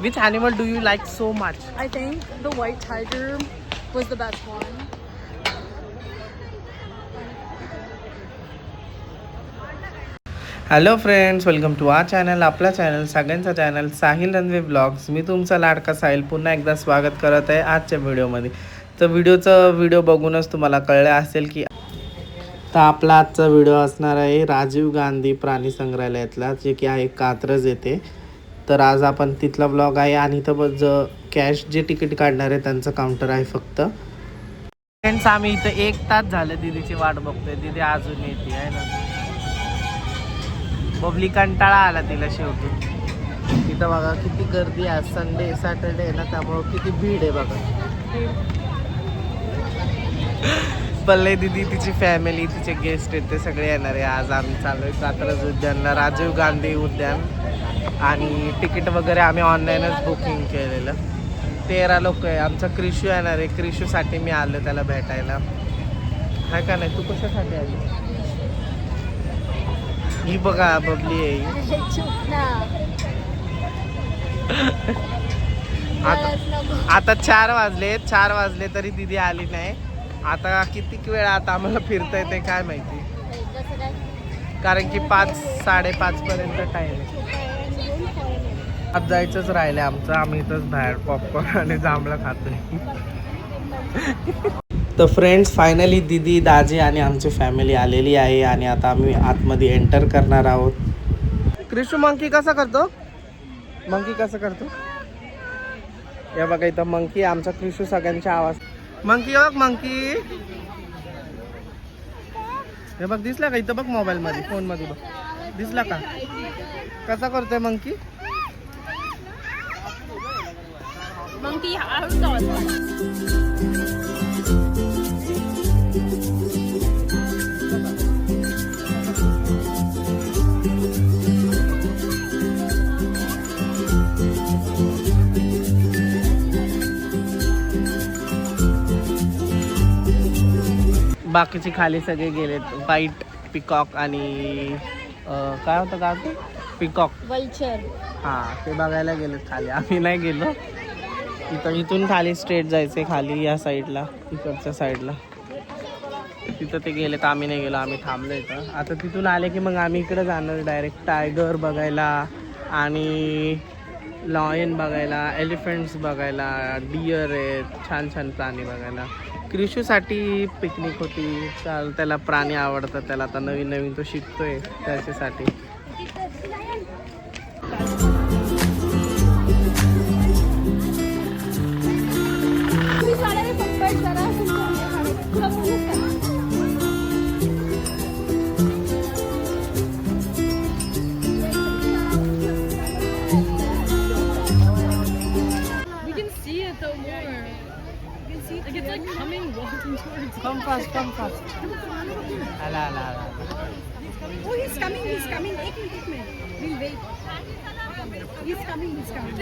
Which animal do you like so much I think the white tiger was the best one. Hello friends welcome to our channel आपला channel सगळ्यांचा channel Sahil Ranve blogs मी तुमचा लाडका साहिल पुन्हा एकदा स्वागत करत आहे आजच्या व्हिडिओमध्ये तर व्हिडिओचं व्हिडिओ बघूनच तुम्हाला कळलं असेल की तर आपला आजचा व्हिडिओ असणार आहे राजीव गांधी प्राणी संग्रहालयातला जे की आहे कात्रज येथे. तर आज आपण तिथला ब्लॉग आहे आणि इथं ज कॅश जे तिकीट काढणार आहे त्यांचं काउंटर आहे फक्त. फ्रेंड्स आम्ही इथं एक तास झालं दिदीची वाट बघतोय. दिदी अजून येते आहे ना? बबली कंटाळा आला तिला शेवटी. तिथं बघा किती गर्दी आहे. संडे सॅटरडे आहे ना त्यामुळं किती भीड आहे बघा. पल्ले दिदी तिची फॅमिली तिचे गेस्ट आहेत ते सगळे येणार आहे. आज आम्ही चाललोय कात्रज उद्यानला राजीव गांधी उद्यान. आणि तिकीट वगैरे आम्ही ऑनलाईनच बुकिंग केलेलं. तेरा लोक आहे. आमचा क्रिशू येणार आहे. क्रिशूसाठी मी आलो त्याला भेटायला. हाय का नाही? तू कशासाठी आली? ही बघा बबली आहे. ही. आता आता चार वाजले चार वाजले तरी दिदी आली नाही. आता किती वेळ आता आम्हाला फिरता येते काय माहिती? कारण की पाच साडेपाच पर्यंत टाइम आहे. आज जायचंच राहिलं आमचं. आम्ही इथंच बाहेर पॉपकॉर्न आणि जांभळं खातोय. तर फ्रेंड्स फायनली दिदी दाजी आणि आमची फॅमिली आलेली आहे आणि आता आम्ही आतमध्ये एंटर करणार आहोत. क्रिशू मंकी कसा करतो? मंकी कसं करतो? या बघा इथं मंकी आमचा क्रिशू सगळ्यांचा आवाज मंकी बघ मंकी हे बघ दिसला का इथं? बघ मोबाईल मध्ये फोनमध्ये बघ. दिसला का? कसा करतोय मंकी मंकी बाकीचे खाली सगळे गेलेत. व्हाईट पिकॉक आणि अं, काय होतं का? ते पिकॉक Vulture. हा ते बघायला गेलेत खाली. आम्ही नाही गेलो. इथं इथून खाली स्ट्रेट जायचे खाली या साईडला इकडच्या साईडला तिथं ते गेले तर आम्ही नाही गेलो आम्ही थांबलो इथं. आता तिथून आले की मग आम्ही इकडे जाणार डायरेक्ट टायगर बघायला आणि लॉयन बघायला एलिफंट्स बघायला डिअर आहेत छान छान प्राणी बघायला. क्रिशूसाठी पिकनिक होती. चाल त्याला प्राणी आवडतात त्याला आता नवीन नवीन तो शिकतोय त्याच्यासाठी. He's coming, he's coming. Ek minute, ek minute. We'll wait. He's coming, he's coming.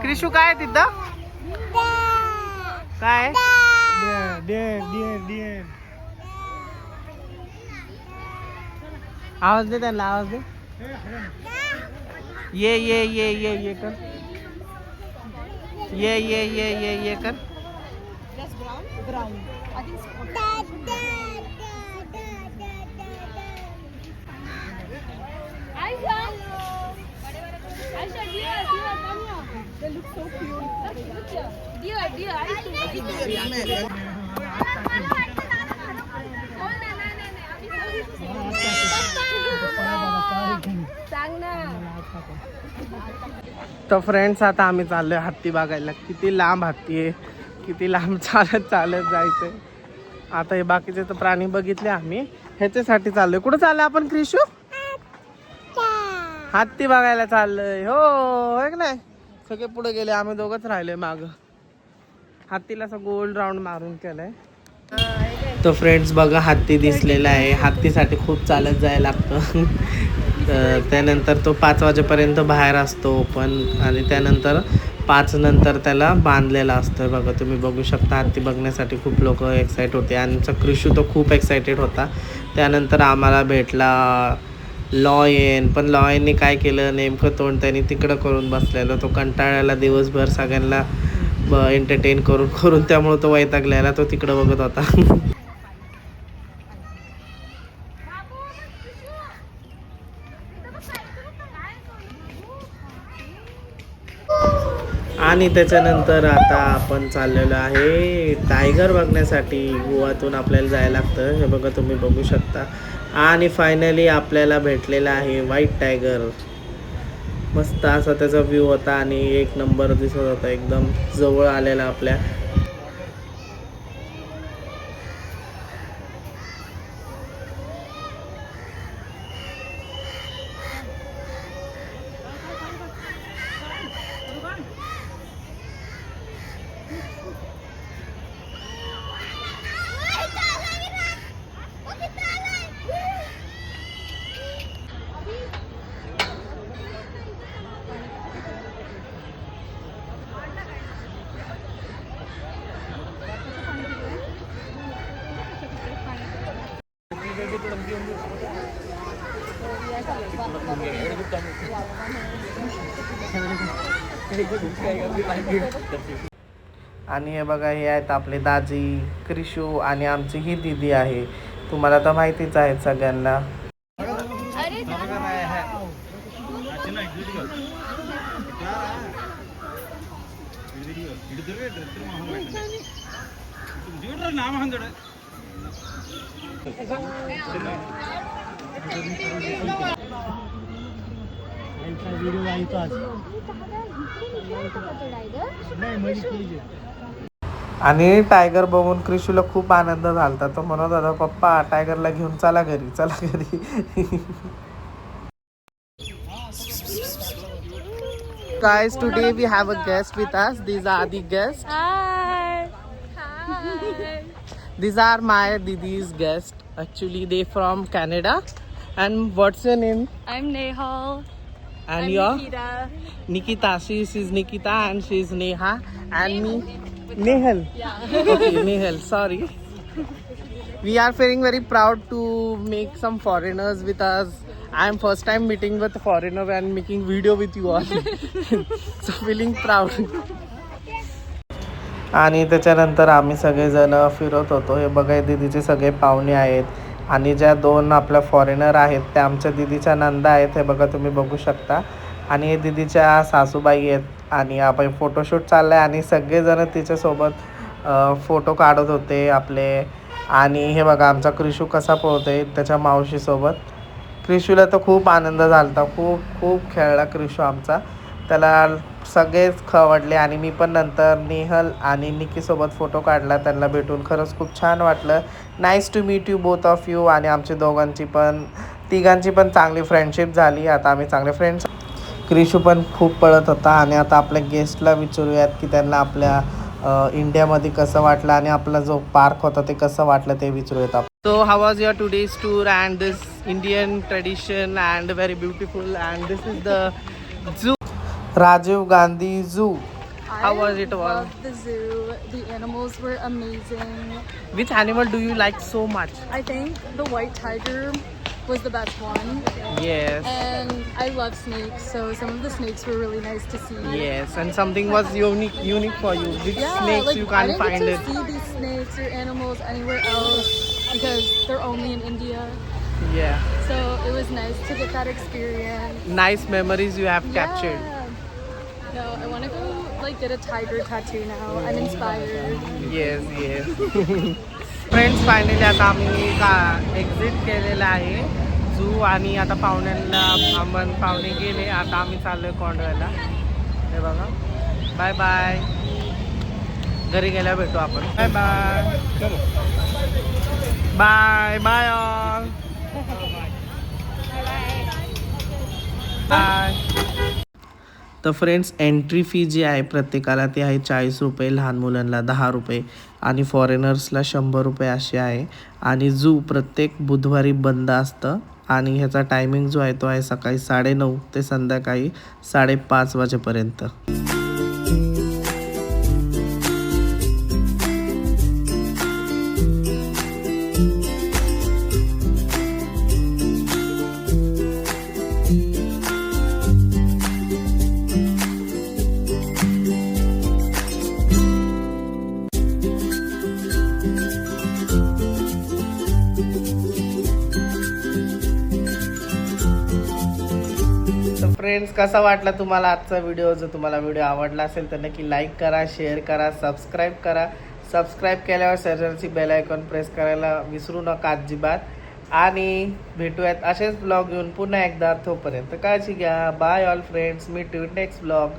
क्रिशू काय आहे तिथं काय आवाज़ दे त्यांना आवाज़ दे ये ये ये ये ये कर ये ये ये ये ये कर तर फ्रेंड्स आता आम्ही चाललोय हत्ती बघायला. किती लांब हत्ती आहे. किती लांब चालत चालत जायचंय. आता हे बाकीचे तर प्राणी बघितले आम्ही. ह्याच्यासाठी चाललोय. कुठं चाललं आपण क्रिशू? हत्ती बघायला चाललोय. हो होय नाही? सगळे पुढे गेले आम्ही दोघच राहिलोय माग. हत्तीला असं गोल राऊंड मारून केलंय. तो फ्रेंड्स बघा हत्ती दिसलेला आहे. हत्तीसाठी खूप चालत जायला लागतं. तर त्यानंतर तो पाच वाजेपर्यंत बाहेर असतो पण आणि त्यानंतर पाच नंतर त्याला बांधलेला असतं बघा तुम्ही बघू शकता हत्ती बघण्यासाठी खूप लोक एक्साइट होते. आणि आमचा कृषू तो खूप एक्सायटेड होता. त्यानंतर आम्हाला भेटला लॉयन पण लॉयनने काय केलं? नेमकं तोंड त्यांनी तिकडं करून बसलेलं. तो कंटाळ्याला दिवसभर सगळ्यांना एंटरटेन करून करून त्यामुळे तो वैतागलेला. तो तिकडं बघत होता. आणि त्याच्यानंतर आता आपण चाललेलो आहे टायगर बघण्यासाठी. गोवातून आपल्याला जायला लागतं. हे बघा तुम्ही बघू शकता. आणि फायनली आपल्याला भेटलेला आहे व्हाईट टायगर मस्त असा त्याचा व्ह्यू होता आणि एक नंबर दिसत होता एकदम जवळ आलेला आपल्या. आणि हे बघा हे आहेत आपले दाजी क्रिशू आणि आमची ही दिदी आहे. तुम्हाला तर माहितीच आहे सगळ्यांना. आणि टायगर बघून क्रिशूला खूप आनंद झाला तो म्हणत होता पप्पा टायगरला घेऊन चला घरी चला घरी. Guys today we have a guest with आज दीज आधी guest These are my Didi's guests. Actually, they from Canada. And what's your name? I'm Nehal. And I'm your Nikita. Nikita. She is Nikita and she is Neha. And me, Nehal. Yeah. okay, Nehal, sorry. We are feeling very proud to make some foreigners with us. I am first time meeting with foreigner and making video with you all. so feeling proud. आणि त्याच्यानंतर आम्ही सगळेजण फिरत होतो. हे बघा दीदीचे सगळे पाहुणे आहेत. आणि ज्या दोन आपल्या फॉरेनर आहेत त्या आमच्या दीदीच्या नंदा आहेत. हे बघा तुम्ही बघू शकता. आणि हे दीदीच्या सासूबाई आहेत. आणि आपण फोटोशूट चाललं आहे आणि सगळेजण तिच्यासोबत फोटो काढत होते आपले. आणि हे बघा आमचा क्रिशू कसा पोहतोय त्याच्या मावशीसोबत. क्रिशूला तर खूप आनंद झाला होता खूप खूप खेळला क्रिशू आमचा. त्याला सगळेच खवडले आणि मी पण नंतर नेहल आणि निकीसोबत फोटो काढला. त्यांना भेटून खरंच खूप छान वाटलं. Nice to meet you both of you आणि आमची दोघांची पण तिघांची पण चांगली फ्रेंडशिप झाली. आता आम्ही चांगले फ्रेंड्स क्रिशू पण खूप पळत होता आणि आता आपल्या गेस्टला विचारूयात की त्यांना आपल्या इंडियामध्ये कसं वाटलं आणि आपला जो पार्क होता ते कसं वाटलं ते विचारूयात आपण. So how was your today's tour and this Indian tradition and very beautiful and this is the zoo Rajiv Gandhi Zoo. How was it all? The zoo. The animals were amazing. Which animal do you like so much? I think the white tiger was the best one. Yes. And I love snakes, so some of the snakes were really nice to see. Yes, and something was unique unique for you. Which yeah, snakes like, you can't find it. I didn't see these snakes or animals anywhere else because they're only in India. Yeah. So it was nice to get that experience. Nice memories you have yeah. captured. No, I want to go like get a tiger tattoo now. I'm inspired. Yes, yes. Friends finally आता आम्ही का exit केलेलं आहे. Zoo आणि आता पाहुण्यांना आपण पाहुणे गेले. आता आम्ही चाललोय कोंडव्याला हे बघा. बाय बाय घरी गेल्या भेटू आपण. Bye bye bye bye all bye तर फ्रेंड्स एंट्री फी जी आहे प्रत्येकाला ती आहे चाळीस रुपये लहान मुलांना दहा रुपये आणि फॉरेनर्सला शंभर रुपये असे आहे. आणि जू प्रत्येक बुधवारी बंद असतं आणि ह्याचा टायमिंग जो आहे तो आहे सकाळी साडेनऊ ते संध्याकाळी साडेपाच वाजेपर्यंत. फ्रेंड्स कसा वाटला तुम्हाला आजचा व्हिडिओ जर तुम्हाला व्हिडिओ आवडला असेल तर नक्की लाईक करा शेअर करा सबस्क्राईब करा. सबस्क्राईब केल्यावर सर्जनची बेल आयकॉन प्रेस करायला विसरू नका अजिबात. आणि भेटूयात असेच ब्लॉग घेऊन पुन्हा एकदा तोपर्यंत. काळजी घ्या. बाय ऑल फ्रेंड्स मी टू नेक्स्ट ब्लॉग